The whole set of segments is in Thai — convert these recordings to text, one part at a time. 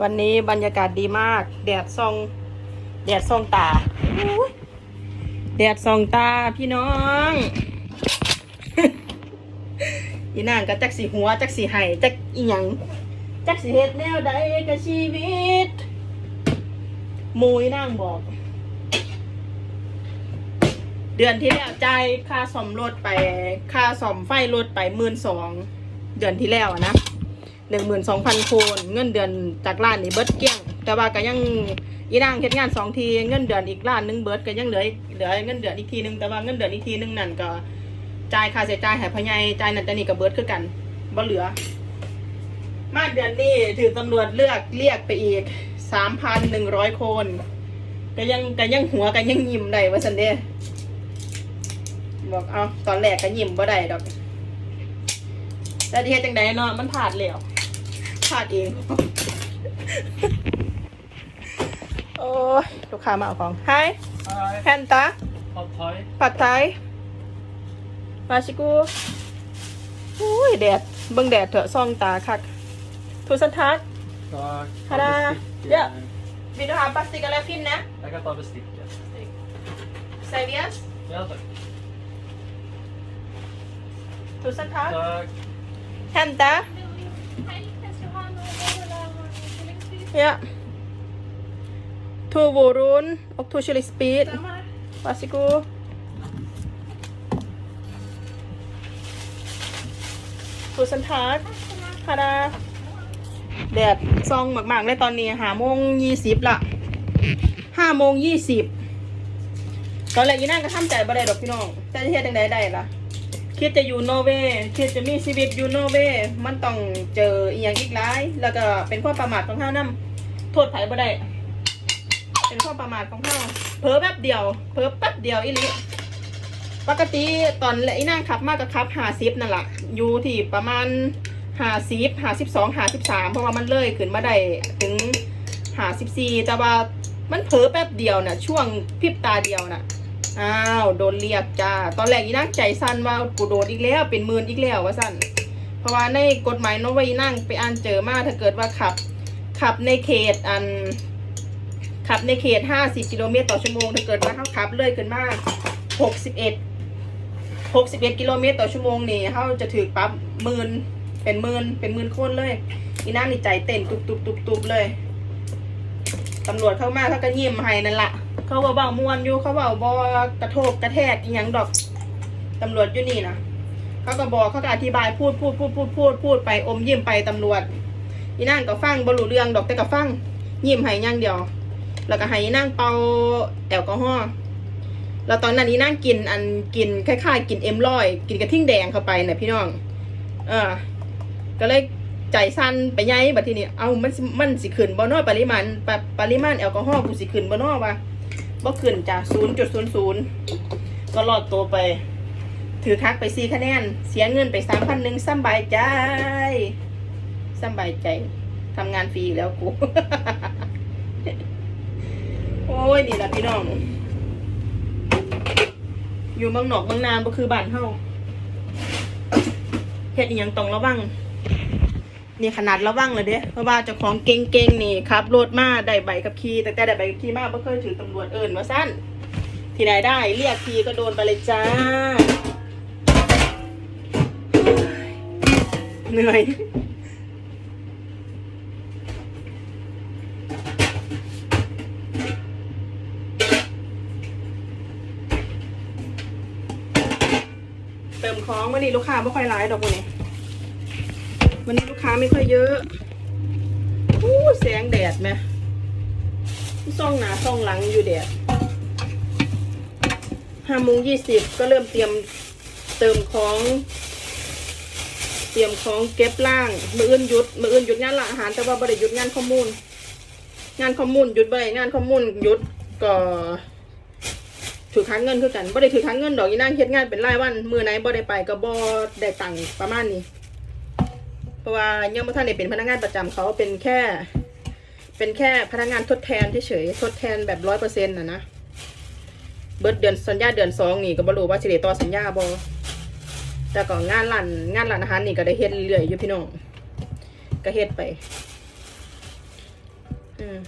วันนี้บรรยากาศดีมาก แดดส่อง แดดส่องตาอุ๊ยแดดส่องตาพี่น้องอีนางก็จักสีหัว จักสีไห้จักอีหยังจักสีเฮ็ดแนวใดกับชีวิตหมูอีนางบอก เดือนที่แล้วจ่ายค่าซ่อมรถไป ค่าซ่อมไฟรถไปหมื่นสองเดือนที่แล้วอะนะ หนึ่งหมื่นสองพันโคนเงินเดือนจากร้านนี่เบิดเกี้ยง แต่ว่าก็ยังอีนางเฮ็ดงานสองทีเงินเดือนอีกล้านนึงเบิดก็ยังเหลือเหลือเงินเดือนอีกทีนึงแต่ว่าเงินเดือนอีกทีนึงนั่นก็จ่ายค่าใช้จ่ายให้พ่อใหญ่จ่ายนั่นจ่ายนี่ก็เบิดคือกันบ่เหลือ มาเดือนนี้ถือตำรวจเลือกเรียกไปอีกสามพันหนึ่งร้อยคนก็ยังก็ยังหัวก็ยังยิ้มได้ว่าสันเด้บอกเอาตอนแรกก็ยิ้มบ่ได้ดอกแต่ที่เฮ็ดจังไดเนาะมันผ่าดแล้ว พลาดเอง โอ้ยลูกค้ามาเอาของ Hi Hi, แพนตา pad thai. ผัดไทย มาชิกูอุ้ยแดด เบิ่งแดดเถอะซองตาคักทุสันทัก Tack. Tada. Bestick, Ja. eh, วิดีโอหาพลาสติกอะไรพิ Ja. Två våror och två chili speed. Varsågod. Tusen tack. ฮาดาแดดซองมากๆเลยตอนนี้หาโมงยี่สิบละห้าโมงยี่สิบตอนแรกยีนั่งก็ทำใจบ่ได้ดอกพี่น้องแต่จะเฮ็ดจังไดได้ล่ะ คิดจะอยู่นอร์เวย์คิดจะมีชีวิตอยู่นอร์เวย์มันต้องเจออีหยังอีกหลาย แล้วก็เป็นความประมาทของเฮานำโทษไผบ่ได้ เป็นความประมาทของเฮาเผลอแป๊บเดียวเผลอแป๊บเดียวอีหลีปกติตอนอีนางขับมากก็ขับ50นั่นแหละอยู่ที่ประมาณ50 52 53เพราะว่ามันเลยขึ้นมาได้ถึง54แต่ว่ามันเผลอแป๊บเดียวน่ะช่วงพริบตาเดียวน่ะ อ้าวโดนเรียกจ้า ตอนแรกอีนั่งใจสั้นว่ากูโดนอีกแล้วเป็นหมื่นอีกแล้วว่าสั้นเพราะว่าในกฎหมายโนไว้นั่งไปอ่านเจอมาถ้าเกิดว่าขับ ขับในเขตอัน ขับในเขตห้าสิบกิโลเมตรต่อชั่วโมงถ้าเกิดว่าเขาขับเลยขึ้นมาหกสิบเอ็ดหกสิบเอ็ดกิโลเมตรต่อชั่วโมงนี่เขาจะถือปั๊บหมื่นเป็นหมื่นเป็นหมื่นคนเลย อีนั่งนี่ใจเต้นตุบตุบตุบตุบเลยตำรวจเข้ามาเขาก็ยิ้มให้นั่นละ เขาว่าเบามวนอยู่เขาเบาบอกระโทกกระแทกอีหยังดอกตำรวจอยู่นี่นะเขาก็บอกเขาก็อธิบายพูดพูดพูดพูดพูดพูดไปอมยิ้มไปตำรวจอีนั่งก็ฟังบรรลุเรื่องดอกแต่ก็ฟังยิ้มให้ย่างเดียว แล้วก็ให้อีนั่งเป่าแอลกอฮอล์แล้วตอนนั้นอีนั่งกินอันกินคล้ายๆกินเอ็มร้อยกินกระทิ่งแดงเข้าไปนี่ยพี่น้อง เออ ก็เลยใจสั้นไปไงบัดทีนี้เอามันมันสิขึ้นบ่เน้อปริมาณปะปริมาณแอลกอฮอล์กูสิขึ้นบ่เน้อวะ บ่ขึ้นจากศูนย์จุดศูนย์ศูนย์ก็รอดตัวไป ถือคักไปสี่คะแนน เสียเงินไปสามพันหนึ่งสบายใจสบายใจทำงานฟรีอยู่แล้วกู โอ้ย นี่ละพี่น้อง อยู่เมืองนอกเมืองนานก็คือบ้านเฮาเฮ็ดอีหยังต้องระวัง นี่ขนาดระวังเลยเด้เพราะว่าเจ้าของเก่งๆนี่ขับรถมาได้ใบขับขี่แต่แต่ได้ใบขับขี่มาบ่เคยถือตำรวจเอิ้นว่าสั้นที่ใดได้เรียกทีก็โดนไปเลยจ้า เหนื่อยเติมของวันนี้ลูกค้าไม่ค่อยร้ายดอกวันนี้ วันนี้ลูกค้าไม่ค่อยเยอะอู้แสงแดดไหมซ่องหนาซ่องหลังอยู่แดดห้าโมงยี่สิบก็เริ่มเตรียมเติมของ เตรียมของเก็บล่าง มืออื่นหยุด มืออื่นหยุดงานละอาหาร แต่ว่าบริหยุดงานข้อมูล งานข้อมูลหยุดบริงานข้อมูลหยุดก็ถือค้างเงินคือกันบ่ได้ถือค้างเงินดอกอีนางเฮ็ดงานเป็นรายวัน มือไหนบ่ได้ไปก็บ่ได้ตังค์ประมาณนี้ เพราะว่ายังไม่ทันได้เป็นพนักงานประจำเขาเป็นแค่ เป็นแค่พนักงานทดแทนเฉยทดแทนแบบร้อยเปอร์เซ็นต์นะนะเบิดเดือนสัญญาเดือนสองนี่ก็บ่รู้ว่าสิได้ต่อสัญญาบ่แต่ก็งานร้านงานร้านอาหารนี่ก็ได้เฮ็ดเรื่อยๆอยู่พี่น้องก็เฮ็ดไป อืม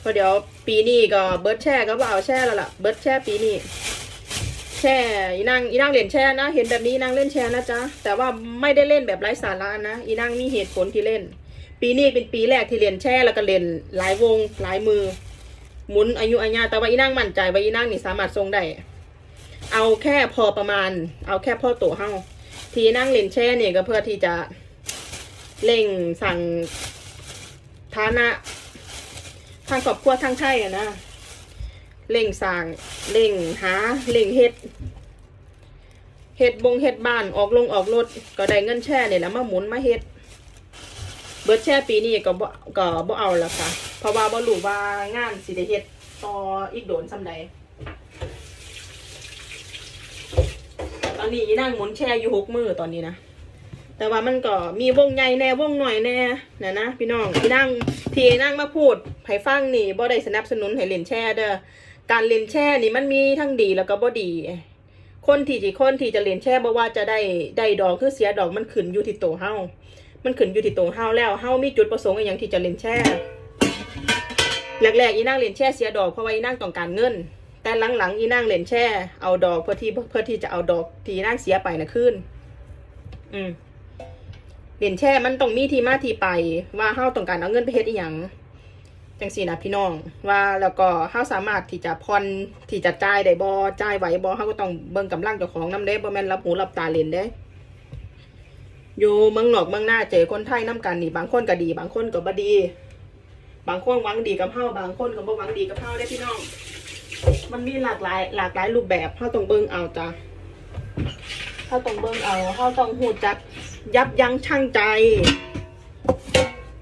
เพราะเดี๋ยวปีนี้ก็เบิร์ดแช่ก็บ่เอาแช่แล้วล่ะ เบิร์ดแช่ปีนี้ แช่อีนางอีนางเล่นแช่นะ เห็นแบบนี้นางเล่นแช่นะจ๊ะ แต่ว่าไม่ได้เล่นแบบไร้สาระนะ อีนางมีเหตุผลที่เล่น ปีนี้เป็นปีแรกที่เล่นแช่แล้วก็เล่นหลายวงหลายมือ หมุนอายุอาญาแต่ว่าอีนางมั่นใจว่าอีนางนี่สามารถทรงได้เอาแค่พอประมาณ เอาแค่พ่อตัวเฮาทีนั่งเล่นแช่เนี่ยก็เพื่อที่จะเล่งสั่งฐานะ ทางครอบครัวทางไทยอะนะ เล่งสั่งเล่งหาเล่งเฮ็ดเฮ็ดบงเฮ็ดบ้านออกลงออกรถก็ได้เงินแช่เนี่ยแล้วมาหมุนมาเฮ็ดเบิร์ดแช่ปีนี้ก็บ่ก็บ่เอาละค่ะ เพราะว่าบ่รู้ว่างานสิได้เฮ็ดต่ออีกโดนซำใดตอนนี้อีนั่งหมุนแช่อยู่หกมือตอนนี้นะแต่ว่ามันก็มีวงใหญ่แน่วงหน่อยแน่นะนะพี่น้องอีนั่งที่นั่งมาพูดให้ฟังนี่บ่ได้สนับสนุนให้เล่นแช่เด้อ การเล่นแช่นี่มันมีทั้งดีแล้วก็บ่ดี คนที่จีคนที่จะเล่นแช่บ่ว่าจะได้ได้ดอกคือเสียดอกมันขึ้นอยู่ที่โตเฮามันขึ้นอยู่ที่โตเฮาแล้วเฮามีจุดประสงค์อย่างที่จะเล่นแช่แรกๆอีนั่งเล่นแช่เสียดอกเพราะว่าอีนั่งต้องการเงิน แต่หลังๆอีนั่งเล่นแช่เอาดอกเพื่อที่เพื่อที่จะเอาดอกที่นั่งเสียไปนะขึ้น อืมเล่นแช่มันต้องมีที่มาที่ไปว่าเฮาต้องการเอาเงินไปเฮ็ดอีหยัง จังสี่นะพี่น้องว่าแล้วก็เฮาสามารถที่จะผ่อนที่จะจ่ายได้บ่จ่ายไหวบ่เฮาก็ต้องเบิ่งกำลังเจ้าของน้ำเด้บ่แม่นรับหูรับตาเล่นเด้อยู่เมืองนอกเมืองหน้าเจอคนไทยน้กันนี่บางคนก็ดี บางคนก็บ่ดี บางคนหวังดีกับเฮาบางคนก็บ่หวังดีกับเฮาเด้พี่น้อง มันมีหลากหลายหลากหลายรูปแบบเฮาต้องเบิ่งเอาจ้ะเฮาต้องเบิ่งเอาเฮาต้องฮู้จักยับยั้งชั่งใจ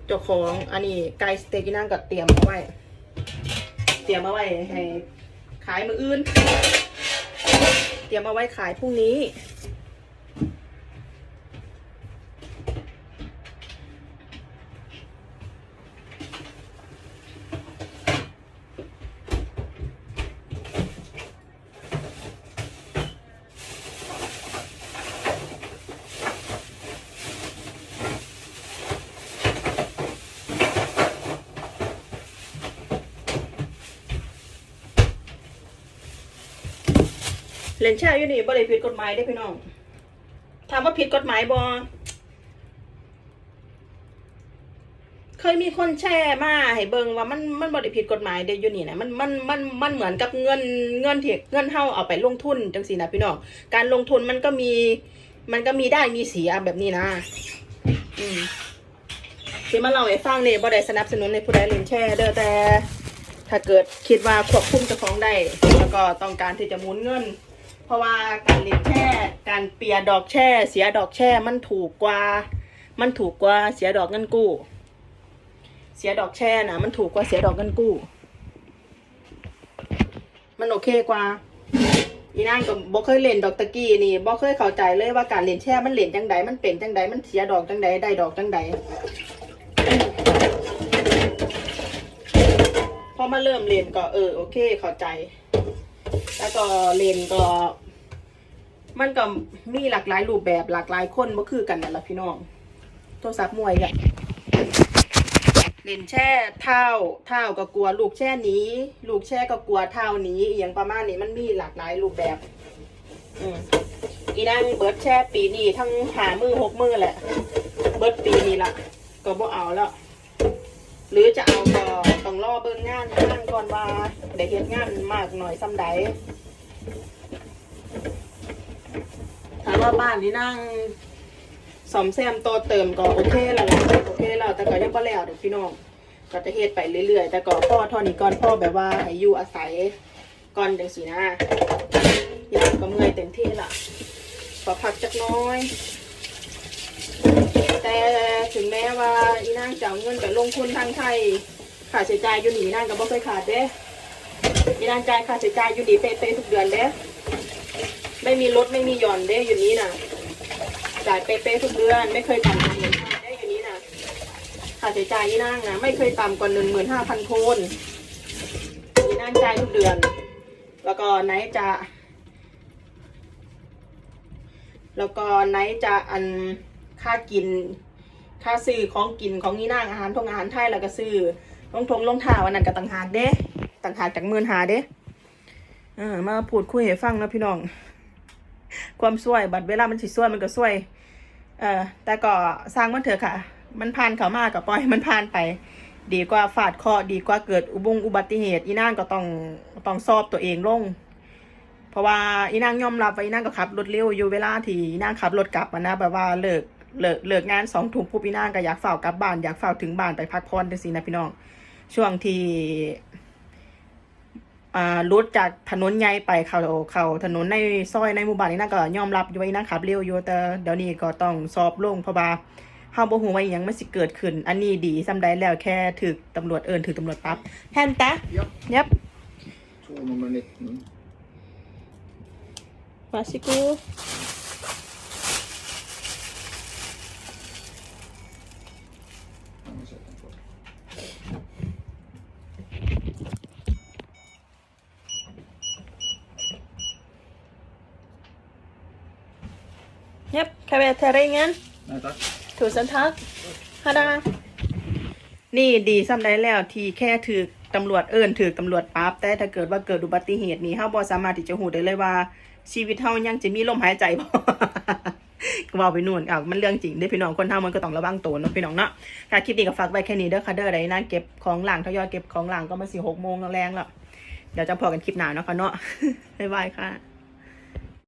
เจ้าของอันนี้ไก่สเต็กที่นั่งก็เตรียมเอาไว้ เตรียมเอาไว้ให้ขายมืออื่น เตรียมเอาไว้ขายพรุ่งนี้ ล่นแช่อยู่นี่บ่ได้ผิดกฎหมายได้พี่น้องถามว่าผิดกฎหมายบ่เคยมีคนแช่มาให้เบิ่งว่ามันมันบ่ได้ผิดกฎหมายเด้อยู่นี่นะมันมันมันมันเหมือนกับเงินเงินที่เงินเฮาเอาไปลงทุนจังซี่นะพี่น้องการลงทุนมันก็มี มันก็มีได้มีเสียแบบนี้นะ อืมที่มาเล่าให้ฟังนี่บ่ได้สนับสนุนในผู้ใดเล่นแช่เด้อแต่ถ้าเกิดคิดว่าควบคุมเจ้าของได้แล้วก็ต้องการที่จะหมุนเงิน เพราะว่าการเล่นแช่การเปียดอกแช่ เสียดอกแช่มันถูกกว่า มันถูกกว่าเสียดอกเงินกู้ เสียดอกแช่นะมันถูกกว่าเสียดอกเงินกู้ มันโอเคกว่าอีนั่งก็บ่เคยเล่นดอกตะกี้นี่บ่เคยเข้าใจเลยว่าการเล่นแช่มันเล่นจังใดมันเป็นจังใดมันเสียดอกจังใดได้ดอกจังใดพอมาเริ่มเล่นก็เออโอเคเข้าใจ แล้วก็เลนก็ มันก็มีหลากหลายรูปแบบหลากหลายคนบ่คือกันนั่นล่ะพี่น้อง โทรศัพท์มวยกันเลนแช่เท้าเท้าก็กลัวลูกแช่นี้ ลูกแช่ก็กลัวเท้านี้อย่างประมาณนี้มันมีหลากหลายรูปแบบ อืมอีนั่งเบิร์ดแช่ปีนี้ทั้งหามือหกมือแหละ เบิร์ดปีนี้ละก็บ่เอาแล้ว หรือจะเอาก็ องรอเบิ่งงานงานก่อนว่าได้เฮ็ดงานมากหน่อยซ้ำใดถามว่าบ้านนี่นั่งสอมแซมโตเติมก็โอเคแล้วล่ะโอเคแล้วแต่ก็ยังบ่แล้วเดอกพี่น้องก็จะเฮ็ดไปเรื่อยๆ แต่ก็พ่อท่านี้ก่อนพ่อแบบว่าให้อยู่อาศัยก่อนจังสีนะยังก็เมื่อยเต็มที่ละขอพักจักน้อยแต่ถึงแม้ว่าอีนางจะเอาเงินไปลงทุนทางไทย ค่าใช้จ่ายอยู่นี่นางก็บ่เคยขาดเด้อีนางจ่ายค่าใช้จ่ายอยู่นี่เป๊ะๆทุกเดือนเด้ไม่มีลดไม่มีหย่อนเด้อยู่นี้น่ะจ่ายเป๊ะๆทุกเดือนไม่เคยต่ำกว่าหมื่นห้าได้อยู่นี้น่ะค่าใช้จ่ายอีนางนะไม่เคยต่ำกว่าหนึ่งหมื่นห้าพันโคนอีนางจ่ายทุกเดือน แล้วก็ไหนจะ แล้วก็ไหนจะอันค่ากิน ค่าซื้อของกินของนี่นางอาหารทงอาหารไทยแล้วก็ซื้อ ลงทงลงท่าวันนั้นก็ต่างหากเด้ต่างหากจากหมื่นหาเด้เออมาพูดคุยให้ฟังนะพี่น้อง ความช่วยบัดเวลามันสิช่วยมันก็ช่วย เออแต่ก็สร้างมันเถอะค่ะ มันผ่านเขามาก็ปล่อยมันผ่านไป ดีกว่าฟาดคราะห์ดีกว่าเกิดอุบงอุบัติเหตุ อีนางก็ต้องต้องสอบตัวเองลง เพราะว่าอีนางยอมรับว่าอีนางก็ขับรถเร็วอยู่เวลาที่อีนางขับรถกลับอะนะแบบว่าเลิกเลิกเลิกงานสองทุ่มปุ๊บอีนางก็อยากเฝ้ากลับบ้านอยากเฝ้าถึงบ้านไปพักผ่อนจังซี่นะพี่น้อง ช่วงที่อ่ารุดจากถนนใหญ่ไปเขาเขาถนนในซอยในหมู่บ้านนี่นางก็ยอมรับอยู่ว่าอีนางขับเร็วอยู่แต่เดี๋ยวนี้ก็ต้องสอบลงเพราะว่าเฮาบ่ฮู้ว่าอิหยังมันสิเกิดขึ้น อันนี้ดีซำใดแล้วแค่ถึกตำรวจเอิ้นถึกตำรวจปรับแฮนตะ Ja, Japp. två nummer 19. Japp, kan vi ta ringen? Nej tack. Tusen tack. Hada. นี่ดีซ้ำได้แล้วที่แค่ถือตำรวจเอิ้นถือตำรวจปรับแต่ถ้าเกิดว่าเกิดอุบัติเหตุนี้เฮาบ่สามารถที่จะหูได้เลยว่า ชีวิตเฮายังจะมีลมหายใจบ่ก็เว่าไปนู่นอะมันเรื่องจริงเด้อพี่น้องคนเฮามันก็ต้องระวังตัวเนาะพี่น้องเนาะค่ะคลิปนี้ก็ฝากไว้แค่นี้เด้อค่ะเด้อไดนะเก็บของหลังทยอยเก็บของหลังก็มาสิ6โมงแรงแล้วเดี๋ยวจะพอกันคลิปหน้าเนาะค่ะเนาะบ๊ายบายค่ะ